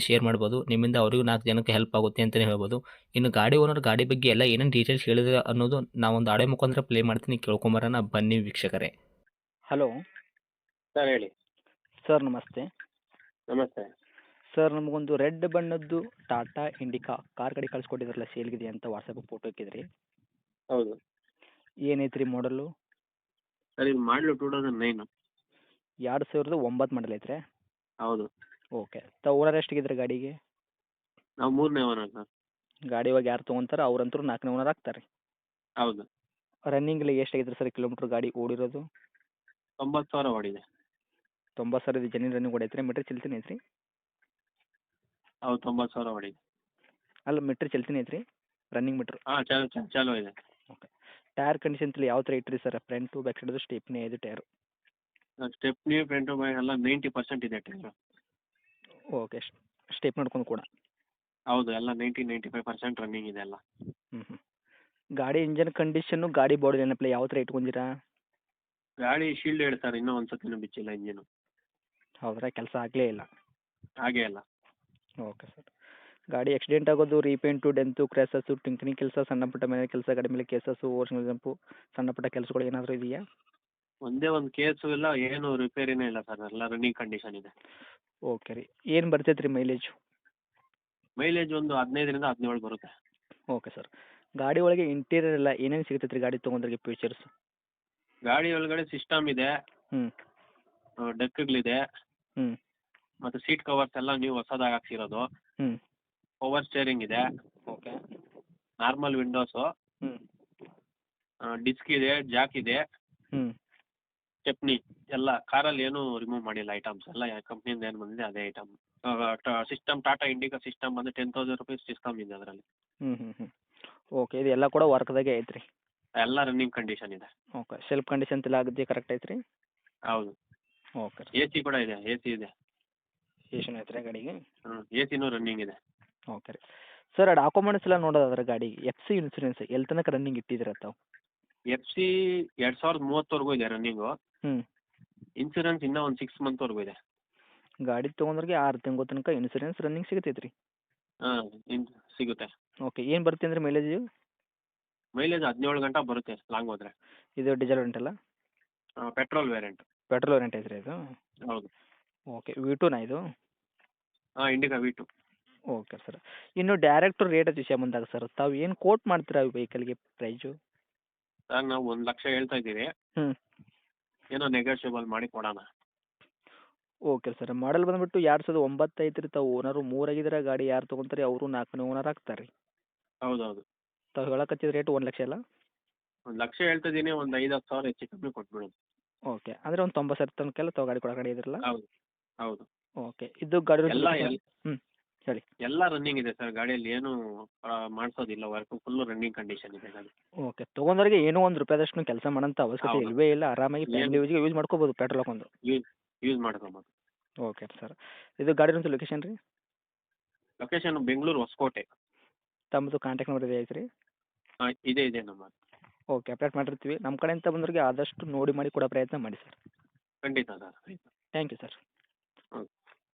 Share ಮಾಡ್ಬೋದು. ನಿಮ್ಮಿಂದ ಅವರಿಗೂ ನಾಲ್ಕು ಜನಕ್ಕೆ ಹೆಲ್ಪ್ ಆಗುತ್ತೆ ಅಂತಲೇ ಹೇಳ್ಬೋದು. ಇನ್ನು ಗಾಡಿ ಓನರ್ ಗಾಡಿ ಬಗ್ಗೆ ಎಲ್ಲ ಏನೇನು ಡೀಟೇಲ್ಸ್ ಹೇಳಿದ್ರೆ ಅನ್ನೋದು ನಾವೊಂದು ಆಡೆ ಮುಖಾಂತರ ಪ್ಲೇ ಮಾಡ್ತೀನಿ. ಕೇಳ್ಕೊಂಬರೋಣ. ಬನ್ನಿ ವೀಕ್ಷಕರೇ. ಹಲೋ ಸರ್ ಹೇಳಿ. ಸರ್ ನಮಸ್ತೆ. ನಮಸ್ತೆ. ಸರ್ ನಮಗೊಂದು ರೆಡ್ ಬಣ್ಣದ್ದು ಟಾಟಾ ಇಂಡಿಕಾ ಕಾರ್ ಗಾಡಿ ಕಳಿಸ್ಕೊಟ್ಟಿದ್ರಲ್ಲ ಸೇಲ್ಗಿದೆ ಅಂತ ವಾಟ್ಸಪ್ ಫೋಟೋ ಹಾಕಿದ್ರಿ. ಹೌದು. ಏನೈತ್ರಿ ರೀ ಮಾಡಲು ಸರ್ ಇದು ಮಾಡಲು ಟೂ ತೌಸಂಡ್ ನೈನು ಎರಡು ಸಾವಿರದ ಒಂಬತ್ತು ಮಾಡಲ್ ಐತ್ರಿ. ಹೌದು. ಓಕೆ ತ ಓನರ್ ಎಷ್ಟಿಗಿದ್ರಿ ಗಾಡಿಗೆ? ನಾವು ಮೂರನೇ ಓನರ್ ಸರ್. ಗಾಡಿ ಇವಾಗ ಯಾರು ತೊಗೊಂತಾರೆ ಅವ್ರಂತೂ ನಾಲ್ಕನೇ ಓನರ್ ಆಗ್ತಾರೆ. ಹೌದು. ರನ್ನಿಂಗ್ಲಿ ಎಷ್ಟಾಗಿದ್ರಿ ಸರ್ ಕಿಲೋಮೀಟ್ರ್ ಗಾಡಿ ಓಡಿರೋದು? ತೊಂಬತ್ತು ಸಾವಿರ ಓಡಿದೆ. ತೊಂಬತ್ತು ಸಾವಿರ ಜನಿನ್ ರನ್ನಿಂಗ್ ಓಡೈತ್ರಿ ಮೀಟ್ರ್ ಚಲ್ತಿನ ಐತ್ರಿ? ಹೌದು ತೊಂಬತ್ತು ಸಾವಿರ ಓಡಿದೆ. ಅಲ್ಲ ಮೀಟ್ರ್ ಚಲ್ತಿನ ಐತ್ರಿ? ರನ್ನಿಂಗ್ ಮೀಟ್ರ್ ಹಾಂ ಚಲೋ ಚಲೋ ಚಾಲು ಇದೆ. ಟೈರ್ ಕಂಡೀಷನ್ ತಲೆ ಯಾವ ಥರ ಇಟ್ರಿ sir? Front back side stepney ಇದು ಟೈರ್ ಸ್ಟೆಪ್ನಿ ಫ್ರಂಟು ಬ್ಯಾಕ್ ಎಲ್ಲ ನೈಂಟಿ ಪರ್ಸೆಂಟ್ ಇದೆ ಟೈರು ಓಕೆ ಸ್ಟೇಪ್ ನೋಡ್ಕೊಂಡು ಕೂಡ. ಹೌದು ಎಲ್ಲ ninety ninety five percent running ಇದೆ ಎಲ್ಲ. ಹ್ಞೂ ಹ್ಞೂ ಗಾಡಿ ಇಂಜನ್ ಕಂಡೀಷನ್ನು ಗಾಡಿ ಬಾಡಿ ಏನಪ್ಪ ಯಾವ ಥರ ಇಟ್ಕೊಂಡಿರಾ ಗಾಡಿ ಶೀಲ್ಡ್ ಹೇಳ್ತಾರೆ ಇನ್ನೂ ಒಂದು ಸತಿನೂ ಬಿಚ್ಚಿಲ್ಲ ಇಂಜಿನು ಹೌದ್ರಾ? ಕೆಲಸ ಆಗಲೇ ಇಲ್ಲ. ಹಾಗೇ ಇಲ್ಲ. Okay sir. ಗಾಡಿ ಆಕ್ಸಿಡೆಂಟ್ ಆಗೋದು ರೀಪೇಂಟು ಡೆಂತು ಕ್ರ್ಯಾಸಸ್ಸು ಟಿಂಕಿನ ಕೆಲಸ ಸಣ್ಣ ಪುಟ್ಟ ಮೇಲೆ ಕೆಲಸ ಗಾಡಿ ಮೇಲೆ ಕೇಸಸ್ಸು ಓರ್ಜಿನಲ್ ಜಂಪು ಸಣ್ಣ ಪುಟ್ಟ ಕೆಲಸಗಳು ಏನಾದರೂ ಇದೆಯಾ? ಒಂದೇ ಒಂದು ಕೇಸು ಇಲ್ಲ ಏನು ರಿಪೇರಿನೇ ಇಲ್ಲ ಸರ್ ಎಲ್ಲ ರನ್ನಿಂಗ್ ಕಂಡೀಷನ್ ಇದೆ. ಓಕೆ ರೀ. ಏನು ಬರ್ತೈತೆ ರೀ ಮೈಲೇಜು ಮೈಲೇಜ್ ಒಂದು ಹದಿನೈದರಿಂದ ಹದಿನೇಳು ಬರುತ್ತೆ. ಓಕೆ ಸರ್ ಗಾಡಿ ಒಳಗೆ ಇಂಟೀರಿಯರ್ ಎಲ್ಲ ಏನೇನು ಸಿಗ್ತೈತೆ ರೀ ಗಾಡಿ ತೊಗೊಂಡ್ರಿಗೆ ಫೀಚರ್ಸ್ ಗಾಡಿ ಒಳಗಡೆ ಸಿಸ್ಟಮ್ ಇದೆ. ಹ್ಞೂ ಡೆಕ್ಗಳಿದೆ ಹ್ಞೂ ಮತ್ತು ಸೀಟ್ ಕವರ್ಸ್ ಎಲ್ಲ ನೀವು ಹೊಸದಾಗಿ ಹಾಕ್ಸಿರೋದು. ಹ್ಞೂ ಪವರ್ ಸ್ಟೇರಿಂಗ್ ಇದೆ. ಓಕೆ ನಾರ್ಮಲ್ ವಿಂಡೋಸು ಹ್ಞೂ ಡಿಸ್ಕ್ ಇದೆ ಜಾಕ್ ಇದೆ. ಹ್ಞೂ ಸ್ಟೆಪ್ನಿ ಎಲ್ಲ ಕಾರಲ್ಲಿ ಏನು ರಿಮೂವ್ ಮಾಡಿಲ್ಲ ಐಟಮ್ಸ್ ಎಲ್ಲ ಕಂಪ್ನಿಯಿಂದ ಏನು ಬಂದಿದೆ ಅದೇ item system Tata Indica system ಬಂದು ಟೆನ್ ತೌಸಂಡ್ ರುಪೀಸ್ ಸಿಸ್ಟಮ್ ಇದೆ ಅದರಲ್ಲಿ. ಹ್ಞೂ ಹ್ಞೂ ಹ್ಞೂ ಓಕೆ ಇದೆಲ್ಲ ಕೂಡ ವರ್ಕ್ದಾಗೆ ಐತೆ ರೀ ಎಲ್ಲ ರನ್ನಿಂಗ್ ಕಂಡೀಷನ್ ಇದೆ. ಓಕೆ ಸೆಲ್ಫ್ ಕಂಡೀಷನ್ ಎಲ್ಲ ಆಗುತ್ತೆ ಕರೆಕ್ಟ್ ಐತ್ರಿ? ರೀ ಹೌದು ಓಕೆ ಎ ಸಿ ಕೂಡ ಇದೆ ಎ ಸಿ ಇದೆ. ಎ ಐತೆ ರೀ ಗಾಡಿಗೆ? ಹ್ಞೂ ಎ ಸಿನೂ ರನ್ನಿಂಗ್ ಇದೆ. ಓಕೆ ರೀ. ಸರ್ ಡಾಕ್ಯುಮೆಂಟ್ಸ್ ಎಲ್ಲ ನೋಡೋದಾದ್ರೆ ಗಾಡಿ ಎಫ್ ಸಿ ಇನ್ಸೂರೆನ್ಸ್ ಎಲ್ಲಿ ತನಕ ರನ್ನಿಂಗ್ ಇಟ್ಟಿದ್ದೀರ ತಾವು? ಎಫ್ ಸಿ ಎರಡು ಸಾವಿರದ ಮೂವತ್ತವರೆಗೂ ಇದೆ ರನ್ನಿಂಗು ಹ್ಞೂ ಇನ್ಸೂರೆನ್ಸ್ ಇನ್ನೂ ಒಂದು ಸಿಕ್ಸ್ ಮಂತ್ವರೆಗೂ ಇದೆ. ಗಾಡಿ ತೊಗೊಂಡ್ರಿಗೆ ಆರು ತಿಂಗಳ ತನಕ ಇನ್ಸೂರೆನ್ಸ್ ರನ್ನಿಂಗ್ ಸಿಗತೈತ್ರಿ? ಹಾಂ ಇನ್ ಸಿಗುತ್ತೆ. ಓಕೆ ಏನು ಬರುತ್ತೆ ಅಂದ್ರೆ ಮೈಲೇಜು ಮೈಲೇಜ್ ಹದಿನೇಳು ಗಂಟೆ ಬರುತ್ತೆ ಲಾಂಗ್ ಹೋದ್ರೆ. ಇದು ಡೀಸೆಲ್ ಅಲ್ಲ? ಪೆಟ್ರೋಲ್ ವೇರಿಯಂಟ್ ಪೆಟ್ರೋಲ್ ವೇರಿಯಂಟ್ ಐತ್ರಿ ಇದು? ಹೌದು. ಓಕೆ ವಿ ಟೂನಾ ಇದು? ಹಾಂ Indica V two okay sir ಇನ್ನು ಡೈರೆಕ್ಟ್ ರೇಟ್ ವಿಷಯ ಬಂದಾಗ ಸರ್ ತಾವು ಏನು ಕೋಟ್ ಮಾಡ್ತೀರಾ ಈ ವೆಹಿಕಲ್ಗೆ ಪ್ರೈಜು ಸರ್ ನಾವು ಒಂದ್ ಲಕ್ಷ ಹೇಳ್ತಾ ಇದ್ದೀವಿ. ಹ್ಮ್. ಏನೋ ನೆಗೋಷಿಯಬಲ್ ಮಾಡಿ ಕೊಡೋಣ. ಓಕೆ ಸರ್ ಮಾಡಲ್ ಬಂದ್ಬಿಟ್ಟು ಎರಡು ಸಾವಿರದ ಒಂಬತ್ತು ಐತ್ರಿ ತಾವು ಓನರು ಮೂರಾಗಿದ್ರೆ ಗಾಡಿ ಯಾರು ತೊಗೊಂತಾರೆ ಅವರು ನಾಲ್ಕನೇ ಓನರ್ ಆಗ್ತಾರೆ. ರೀ ಹೌದೌದು. ತಾವು ಹೇಳಕತ್ತಿದ ರೇಟ್ ಒಂದ್ ಲಕ್ಷ ಅಲ್ಲ? ಒಂದ್ ಲಕ್ಷ ಹೇಳ್ತಾ ಇದ್ದೀನಿ ಒಂದು ಐದು ಹತ್ತು ಸಾವಿರ ಹೆಚ್ಚು ಕಮ್ಮಿ ಕೊಟ್ಬಿಡೋದು ಓಕೆ ಅಂದರೆ ಒಂದ್ ತೊಂಬತ್ತು ಸಾವಿರ ತನಕ ತಾವು ಗಾಡಿ ಕೊಡೋ ಇದ್ರಲ್ಲ? ಹೌದು ಹೌದು. ಓಕೆ ಇದು ಗಾಡಿ ಎಲ್ಲ ಹ್ಮ್. ಹೇಳಿ. ಎಲ್ಲ ರನ್ನಿಂಗ್ ಇದೆ ಸರ್ ಗಾಡಿಯಲ್ಲಿ ಏನು ಮಾಡಿಸೋದಿಲ್ಲ. ವರ್ಕ್ ಫುಲ್ ರನ್ನಿಂಗ್ ಕಂಡೀಷನ್ ಇದೆ ಗಾಡಿ ಓಕೆ ತೊಗೊಂಡವ್ರಿಗೆ ಏನೋ ಒಂದು ರೂಪಾಯಿದಷ್ಟು ಕೆಲಸ ಮಾಡೋಂಥ ಅವಶ್ಯಕತೆ ಹೌದು. ಇಲ್ಲ. ಆರಾಮಾಗಿ ಫ್ಯಾಮಿಲಿ ಯೂಸ್ಗೆ ಯೂಸ್ ಮಾಡ್ಕೋಬೋದು ಪೆಟ್ರೋಲ್ ಹಾಕೊಂಡು ಯೂಸ್ ಮಾಡ್ಕೊಬೋದು. ಓಕೆ ಸರ್ ಇದು ಗಾಡಿ ಒಂದು ಲೊಕೇಶನ್ ರೀ? ಲೊಕೇಶನ್ ಬೆಂಗಳೂರು ಹೊಸಕೋಟೆ. ತಮ್ಮದು ಕಾಂಟ್ಯಾಕ್ಟ್ ನಂಬರ್ ಇದೆ ಐತ್ರಿ? ಹಾಂ ಇದೆ ಇದೆ ನಮ್ಮ ಓಕೆ ಅಪ್ಡೇಟ್ ಮಾಡಿರ್ತೀವಿ. ನಮ್ಮ ಕಡೆಯಿಂದ ಬಂದವ್ರಿಗೆ ಆದಷ್ಟು ನೋಡಿ ಮಾಡಿ ಕೊಡೋ ಪ್ರಯತ್ನ ಮಾಡಿ ಸರ್ ಖಂಡಿತ ಸರ್ ಥ್ಯಾಂಕ್ ಯು ಸರ್.